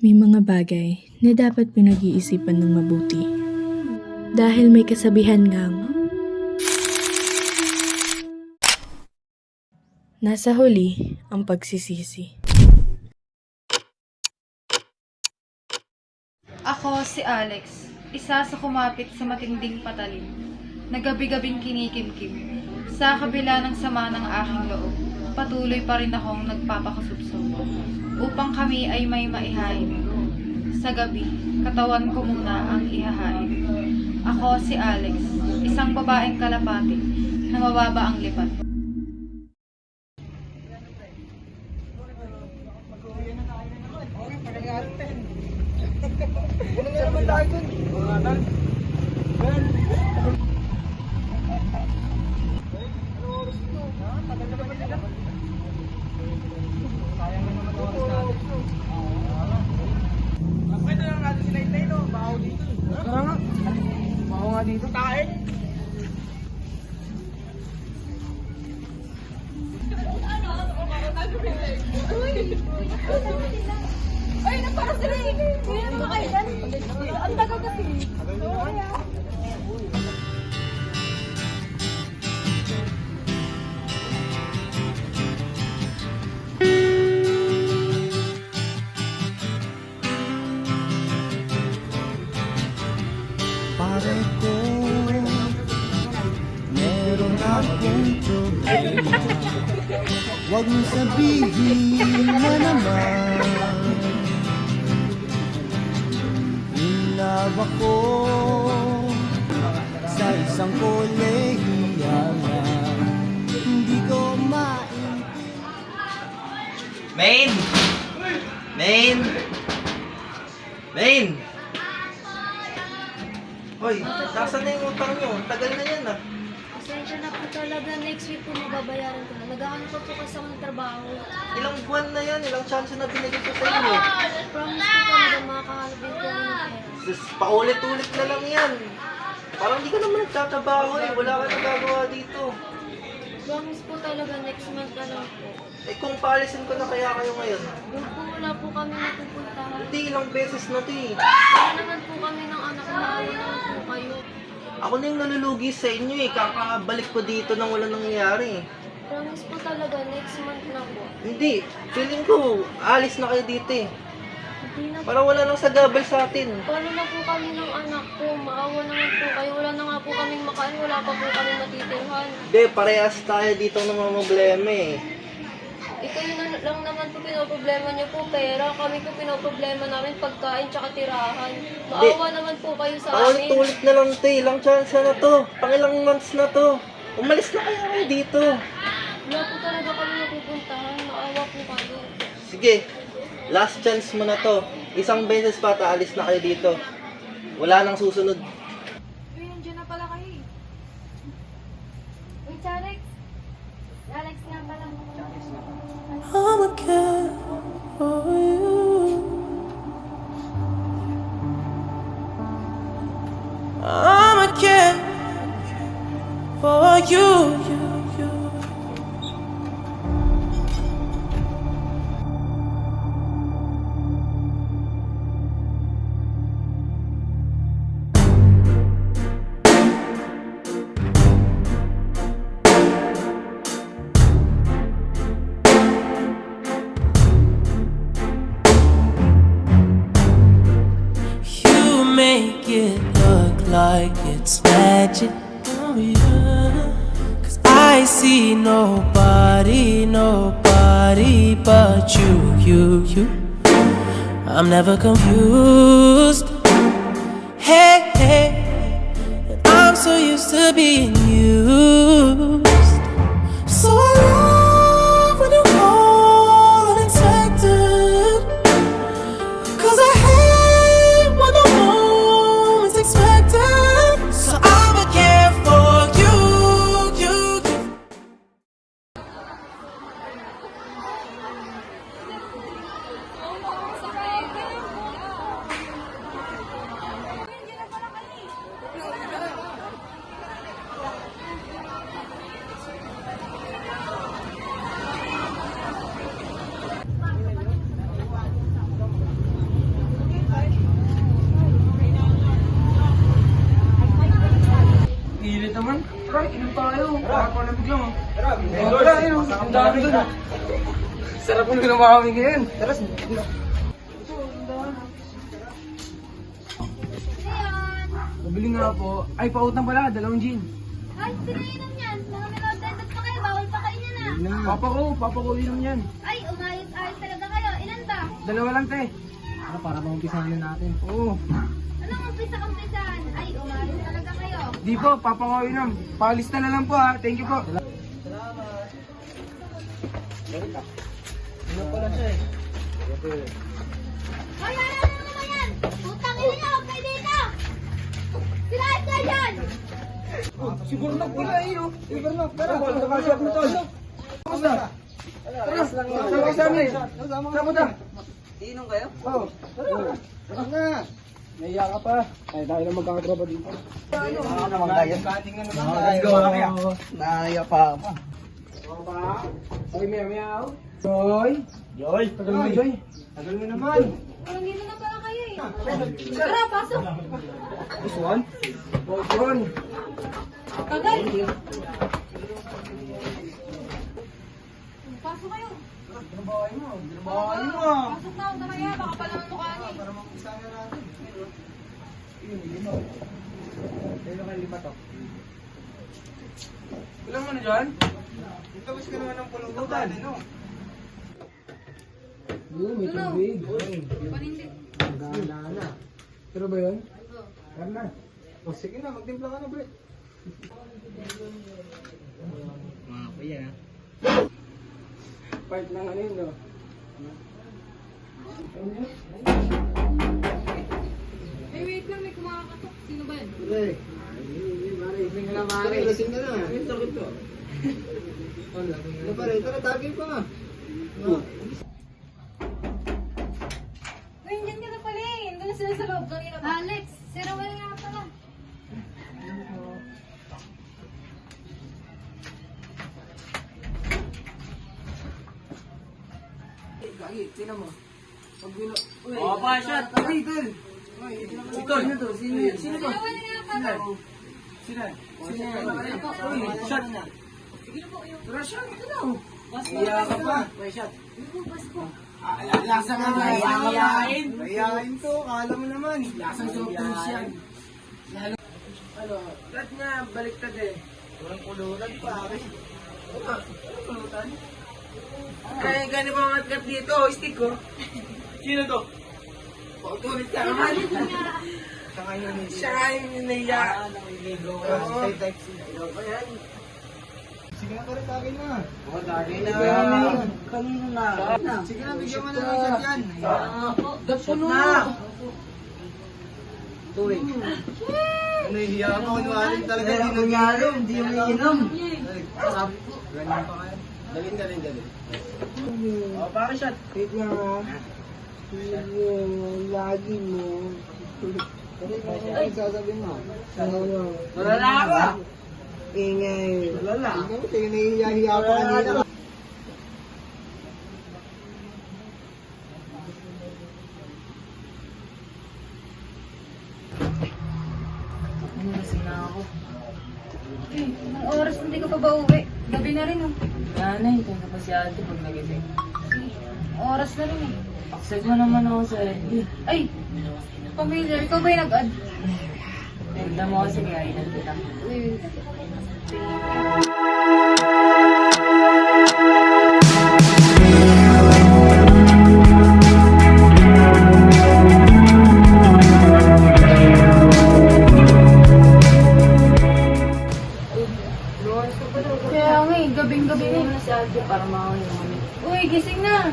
May mga bagay na dapat pinag-iisipan ng mabuti. Dahil may kasabihan ngang, Nasa huli ang pagsisisi. Ako si Alex, isa sa kumapit sa matinding patalim, na gabi-gabing kinikimkim. Sa kabila ng sama ng aking loob, patuloy pa rin akong nagpapakusubsob upang kami ay may maihain. Sa gabi, katawan ko muna ang ihahain. Ako si Alex, isang babaeng kalapati na mababa ang lipat. Pwede lang natin si Nainay, no? Baho dito. Tara nga. Baho nga dito. Tae. Ay, nagparang sila eh. Kuya naman kayo. Ang tagal kasi. Pare ko Meron akong problema Huwag mo sabihin na naman Inawa ko Sa isang kolehiya na Hindi ko maintindihan Main! Main! Main! Hoy, nasaan na yung utang nyo? Tagal na yan ah. Pasensya na po talaga. Next week po mababayaran ko na. Naghahanap pa po kasi ako ng trabaho. Ilang buwan na yan, ilang chance na binigay ko sa inyo. Promise po talaga makakahanap din po ng pera. Sus, paulit-ulit na lang yan. Parang hindi ka naman nagtatrabaho eh. Wala ka nagagawa dito. Promise po talaga next month na lang po. Eh kung paalisin ko na kaya kayo ngayon. Doon po wala po kami napupuntahan. Hindi, ilang beses na to eh. Wala naman po kami ng anak na ayaw naman po kayo. Ako na yung nalulugi sa inyo eh. Kakabalik ko dito nang wala nangyayari. Promise po talaga next month na po. Hindi, feeling ko, alis na kayo dito eh. Hindi na po. Para wala nang sagabal sa atin. Paano na po kami ng anak ko? Maawa naman po kayo. Wala na nga po kaming makain. Wala pa po kami matitirhan. Hindi, parehas tayo dito ng mga problema eh. Ikaw yun na lang naman po pinoproblema niyo po pera. Kami po pinoproblema namin pagkain tsaka tirahan. Maawa naman po kayo sa amin. Paulit-ulit na lang to eh. Ilang chance na to. Pangilang months na to. Umalis na kayo kayo dito. Wala po talaga kami napupuntahan. Maawa po kayo. Sige, last chance mo na to. Isang beses pa, taalis na kayo dito. Wala nang susunod. Uy, nandiyan na pala kayo eh. Uy, Alex. Alex nga pala. I'ma care for you. I'ma care for you. you, you. Make it look like it's magic. Oh, yeah. Cause I see nobody, nobody but you, you, you. I'm never confused. Hey, hey. I'm so used to being used. Ang dami dun. Sarap mo na mami ngayon. Tara, Pabili nga po. Ay, pautang pala. Dalawang gin. Ay, sino inom yan? Mga melodendot pa kayo, bawal pa kayo na. Papa ko, papa ko inom yan. Ay, umayos-ayos talaga kayo. Ilan ba? Dalawa lang, te. Para, para maumpisahan na natin. Oo. Anong umpisa-umpisahan? Ay, umayos talaga kayo. Di po, papa ko inom. Palista na lang po ha. Thank you po. Ano pala siya eh? Hoy, ano na naman yan? Putang ina niyo, huwag kayo dito! Sila ka dyan! Siguro na pula eh, oh. Siguro na. Tara, nakasya ko to. Kamusta? Tara, sama ka sa amin. Sama mo ta. Inom kayo? Oo. Tara. Tara na. Naiya ka pa. Ay, tayo lang magkakatropa dito. Ano naman kayo? Kating na naman Let's go na kaya. Naiya pa ako. Ay, meow meow. Joy. Joy. Tagal mo, Joy. Tagal mo naman. Walang dito na pala kayo eh. Tara, pasok! This one? Oh, John. Tagal! Pasok kayo. Trabahoy mo. Trabahoy mo. Pasok na, huwag na kaya. Baka pala ang mukha niyo. Para mag-isa na natin. Yun, lima. Kailan kayo lima to? Ilan mo na dyan? Tapos ka naman ng pulutan. Ano? Yun, may tubig. Panindig. Gana na. Pero ba yun? Meron na. O sige na, magtimpla ka na, Brett. Mga kuya ha? Part ng ano yun, no? Ay, wait lang. May kumakatok. Sino ba yan? Mare, lasing na, mare. Lasing ka na. Ang sakit to. Ano pare, tara, tagay pa nga. Uy, dyan ka na pala eh. Doon na sila sa loob. Kanina pa. Alex, si Rowell nga pala. Gagi, sino mo? Pag bilo... Uy, oh, pa, shot! Ay, tol! Ikaw, sino to? Sino yun? Sino Si to? Sino? Sino yan? Uy, shot! Tara, shot! Ito na, oh. Iya ka pa. May shot. Lasa nga ba? Mayayain. Mayayain to. Kala mo naman. Lasang soft drinks yan. Lalo. Ano? Lahat nga baliktad eh. Walang kuluran pare. Ano? Ano kulutan? Kaya gani ba matkat dito? Oh, stick ko. Sino to? Pagkulit ka naman. Siya nga yung naiya. Oo. Sige na pare, tagay na. Oo, tagay na. Kanino na? Sige na, bigyan mo na ng shot yan. Shot na! Tuwi. Nahihiya ako, kunwari talaga Hindi nangyari, hindi mo inom. Sabi ko, ganyan pa kayo. Dalin, dalin, dalin. O, para shot. Wait lang ha. Lagi mo. Ano sasabihin mo? Wala ako. Ingay. Wala. Ikaw, tingin nahihiya-hiya pa kanina. Eh, anong oras hindi ka pa ba uwi? Gabi na rin oh. Nanay, kung pa si ate pag nagising. Oras na rin eh. Accept mo naman ako sa FB. Ay, familiar. Ikaw ba yung nag-add? Tignan mo kasi kaya inan kita. Uy, Kaya nga eh, gabing-gabi na. Para makawin kami. Uy, gising na.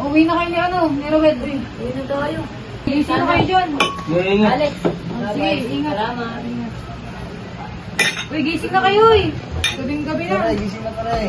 Uwi na kayo ni ano, ni Rowed. Uwi na tayo. gising na kayo dyan. Alex. Oh, sige, ingat. Salamat. Uy, gising na kayo eh. Gabing-gabi na. Pare, gising na pare.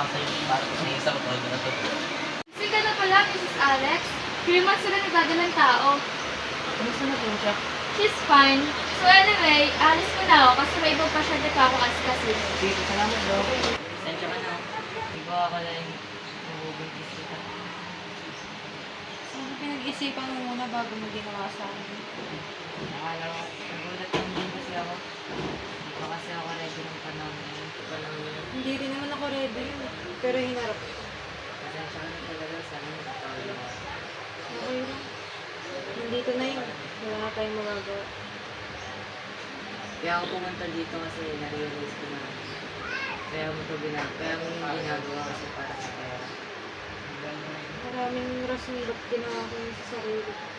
ako sa'yo, parang sa isang todo na to. Kasi ka na pala, Mrs. Alex. Three months sila nagdadalang tao. Kamusta na po siya? She's fine. So anyway, alis ko na ako kasi may ibang pasyente pa ako kasi. Sige, salamat bro. Sensya ka na. Hindi ko ako lang nabubuntis kita. Ano pinag-isipan mo muna bago mo ginawa sa akin? Nakala ko, nagulat lang din kasi ako. Pa kasi ako ready ng panahon na yun. Hindi rin naman ako ready yun. eh. Pero hinarap ko. Pasensya na talaga. Sana nakatawag ako. Okay lang. Nandito na yun. Wala na tayong magagawa. Kaya ako pumunta dito kasi na-realize ko na kaya mo ito ginagawa. Kaya mo yung ginagawa kasi para sa pera. Maraming ba't ginawa ko yun sa sarili ko.